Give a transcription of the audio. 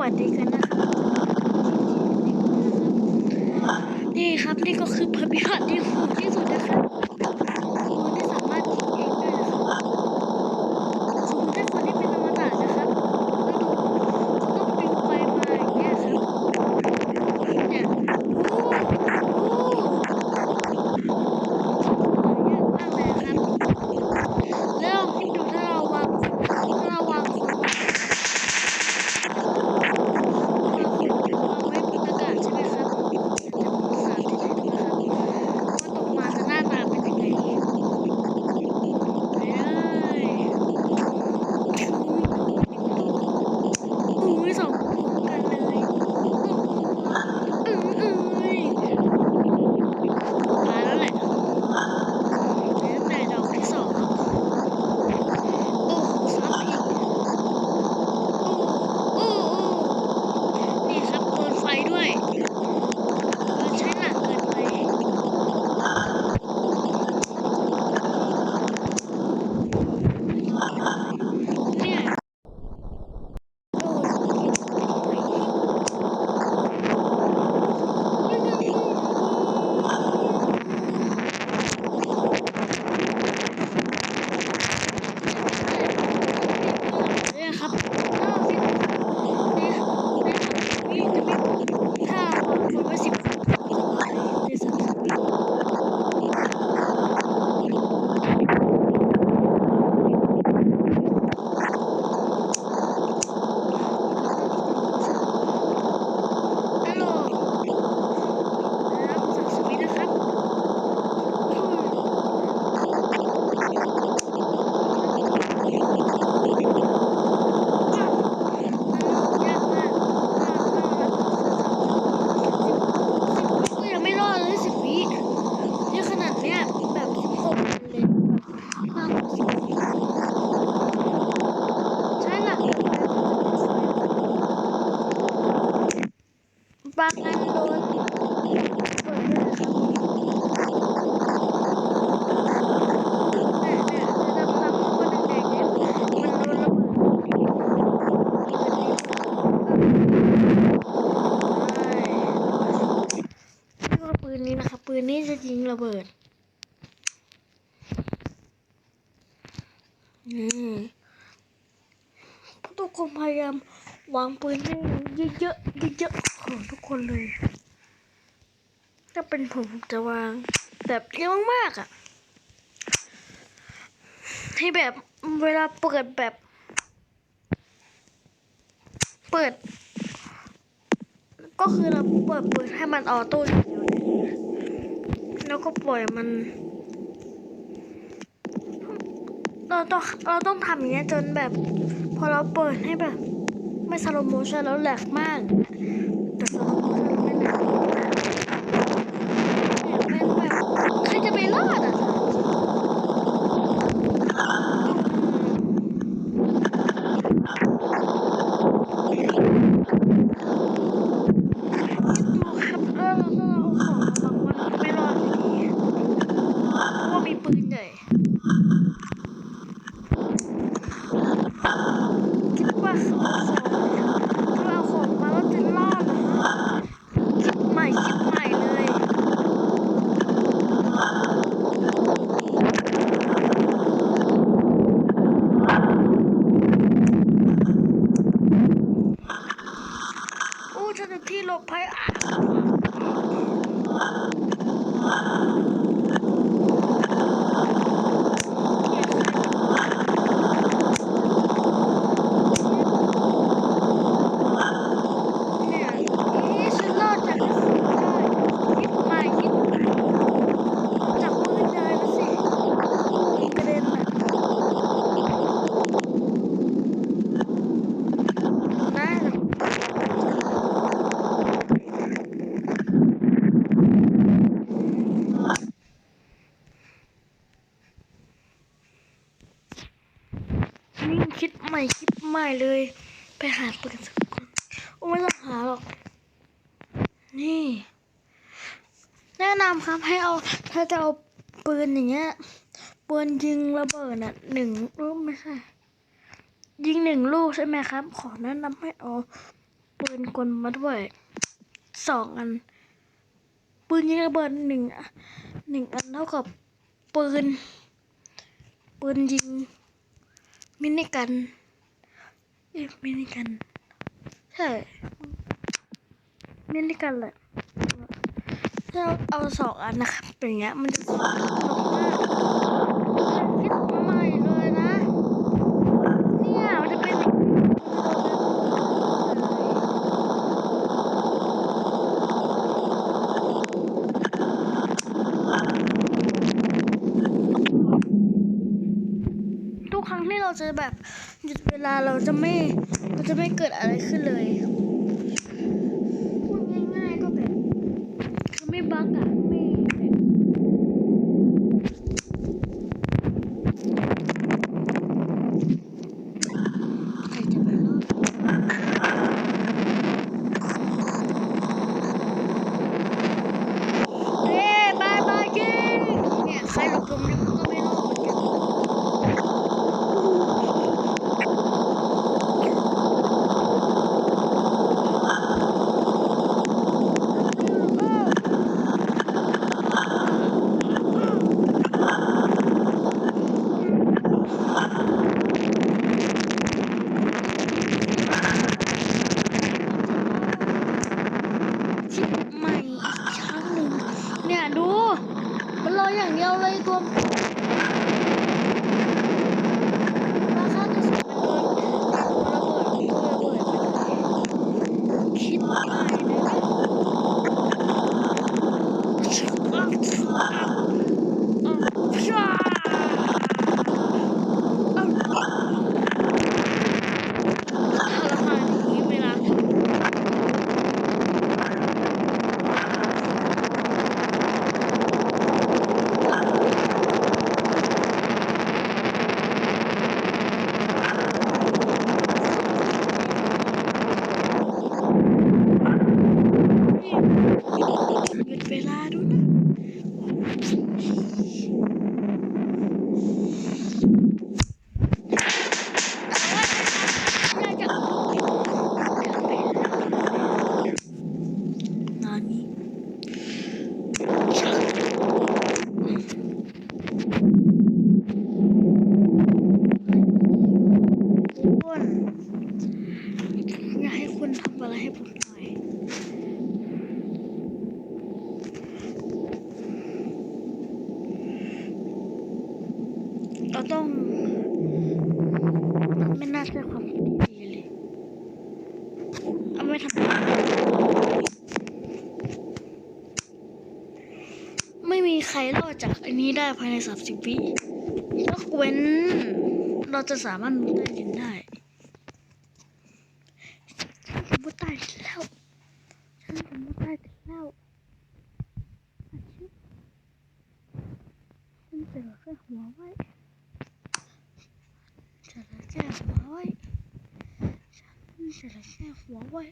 วัสดีกันนะครับนี่ครับนี่ก็คือพระพิหารที่โหดที่สุดนะครับ นโดนเปิดด้วยนะครับเนี่ยเนี่ยจะดำๆแล้วก็แดงๆเนี่ยมันโดนระเบิดใช่นี่ก็ปืนนี้นะครับปืนนี้จะยิงระเบิดทุกคนพยายามวางปืนให้เยอะๆเยอะๆของทุกคนเลย ถ้าเป็นผมจะวาง แบบเยอะมากๆอะที่แบบเวลาเปิดแบบ เปิด ก็คือเราเปิดเปิดให้มันออโต้อย่างเดียวแล้วก็ปล่อยมัน เราต้องเราต้องทำอย่างเงี้ยจนแบบ พอเราเปิดให้แบบ ไม่สโลโมชันแล้วแหลกมากแต่สโลโมชั่นไม่แหลกเนี่ยเป็นแบบใครจะไปรอดอะดูครับเออเราต้องเอาของมาบังว่าเราจะไม่รอดอยู่ดีเพราะว่ามีปืนใหญ่ คิดว่าสองสองถ้าเอาของมาแล้วจะรอดเหรอฮะคิดใหม่คิดใหม่เลย โอ้ ฉันจะที่หลบภัยอะเนี่ยเอ๊ะฉันรอดจากกระสุนได้คิดใหม่คิดใหม่จับปืนได้แล้วสิยิงกระเด็นน่ะได้แล้ว นี่ คิดใหม่คิดใหม่เลย ไปหาปืนสักคนโอ้ไม่ต้องหาหรอก นี่ แนะนำครับให้เอาถ้าจะเอาปืนอย่างเงี้ยปืนยิงระเบิดน่ะหนึ่งลูกไม่ใช่ยิงหนึ่งลูกใช่ไหมครับ ขอแนะนำให้เอาปืนกลมาด้วยสองอัน ปืนยิงระเบิดหนึ่งอะหนึ่งอันเท่ากับปืนปืนยิง มินิกันเอ๊ะมินิกันใช่มินิกันแหละถ้าเอาสองอันนะครับเป็นอย่างเงี้ยมันจะสนุกมากคิดมาใหม่เลยนะ เนี่ย มันจะเป็นอย่างนี้ทุกครั้งที่เราจะ แบบหยุดเวลาเราจะไม่เราจะไม่เกิดอะไรขึ้นเลย ไม่มีใครรอดจากอันนี้ได้ภายในสามสิบวิยกเว้น เราจะสามารถมุดใต้ดินได้ฉันจะมุดใต้ดินแล้วฉันจะมุดใต้ดินแล้วอบฉันเจอแค่หัวไว้จะเหลือแค่หัวไว้ฉันจะเหลือแค่หัวไว้